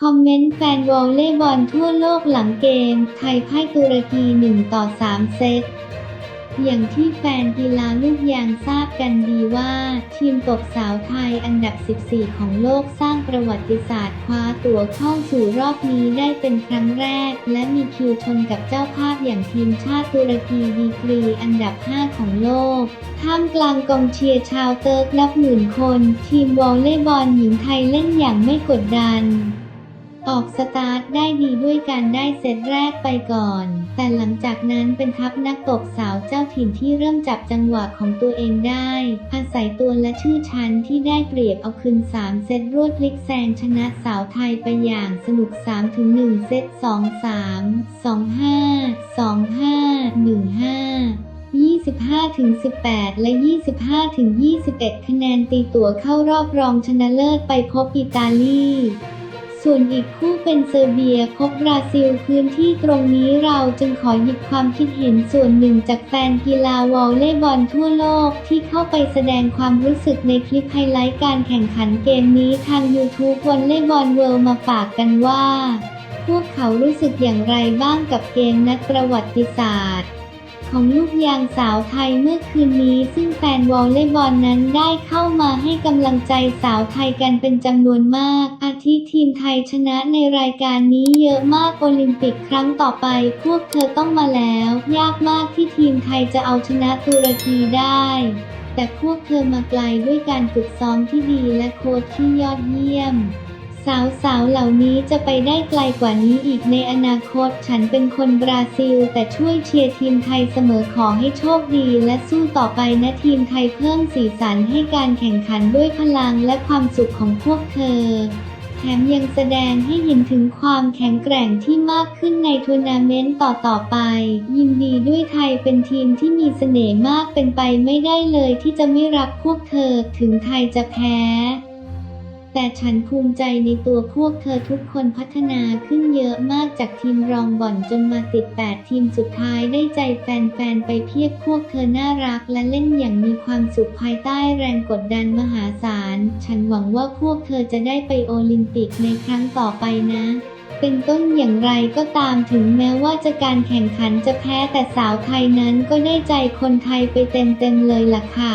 คอมเมนต์แฟนวอลเลย์บอลทั่วโลกหลังเกม ไทยพ่ายตุรกี1ต่อ3เซต อย่างที่แฟนกีฬาลูกยางทราบกันดีว่า ทีมตบสาวไทยอันดับ 14 ของโลกสร้างประวัติศาสตร์คว้าตั๋วเข้าสู่รอบนี้ได้เป็นครั้งแรก และมีคิวชนกับเจ้าภาพอย่างทีมชาติตุรกีดีกรีอันดับ 5 ของโลกท่ามกลางกองเชียร์ชาวเติร์กนับหมื่นคน ทีมวอลเลย์บอลหญิงไทยเล่นอย่างไม่กดดัน ออกสตาร์ทได้ดีด้วยการได้เซตแรกไปก่อน แต่หลังจากนั้นเป็นทัพนักตบสาวเจ้าถิ่นที่เริ่มจับจังหวะของตัวเองได้ อาศัยตัวและชื่อชั้นที่ได้เปรียบเอาคืน 3 เซตรวดพลิกแซงชนะสาวไทยไปอย่างสนุก 3-1 เซต 2-3 2-5 2-5 1-5 25-18 และ 25-21 คะแนนตีตั๋วเข้ารอบรองชนะเลิศไปพบอิตาลี ส่วนอีกคู่เป็นเซอร์เบียพบบราซิลพื้นที่ตรงนี้เราจึงขอหยิบความคิดเห็นส่วนหนึ่งจากแฟนกีฬาวอลเลย์บอลทั่วโลกที่เข้าไปแสดงความรู้สึกในคลิปไฮไลท์การแข่งขันเกมนี้ทาง YouTube วอลเลย์บอลเวิลด์มาฝากกันว่า พวกเขารู้สึกอย่างไรบ้างกับเกมนัดประวัติศาสตร์ ของลูกยางสาวไทยเมื่อคืนนี้ ซึ่งแฟนวอลเลย์บอลนั้นได้เข้ามาให้กำลังใจสาวไทยกันเป็นจำนวนมาก อาทิทีมไทยชนะในรายการนี้เยอะมากโอลิมปิกครั้งต่อไป พวกเธอต้องมาแล้ว ยากมากที่ทีมไทยจะเอาชนะตุรกีได้แต่พวกเธอมาไกลด้วยการฝึกซ้อมที่ดีและโค้ชที่ยอดเยี่ยม สาวๆ เหล่านี้จะไปได้ไกลกว่านี้อีกในอนาคต ฉันเป็นคนบราซิล แต่ช่วยเชียร์ทีมไทยเสมอขอให้โชคดี และสู้ต่อไปนะทีมไทยเพิ่มสีสันให้การแข่งขันด้วยพลังและความสุขของพวกเธอ แถมยังแสดงให้เห็นถึงความแข็งแกร่งที่มากขึ้นในทัวร์นาเมนต์ต่อๆไป ยินดีด้วยไทยเป็นทีมที่มีเสน่ห์มากเป็นไปไม่ได้เลยที่จะไม่รักพวกเธอ ถึงไทยจะแพ้ แต่ฉันภูมิใจในตัวพวกเธอทุกคนพัฒนาขึ้นเยอะมากจากทีมรองบ่อนจนมาติด 8 ทีมสุดท้ายได้ใจแฟนๆ ไปเพียบพวกเธอน่ารักและเล่นอย่างมีความสุขภายใต้แรงกดดันมหาศาล ฉันหวังว่าพวกเธอจะได้ไปโอลิมปิกในครั้งต่อไปนะเป็นต้นอย่างไรก็ตามถึงแม้ว่าจะการแข่งขันจะแพ้แต่สาวไทยนั้นก็ได้ใจคนไทยไปเต็มๆเลยล่ะค่ะ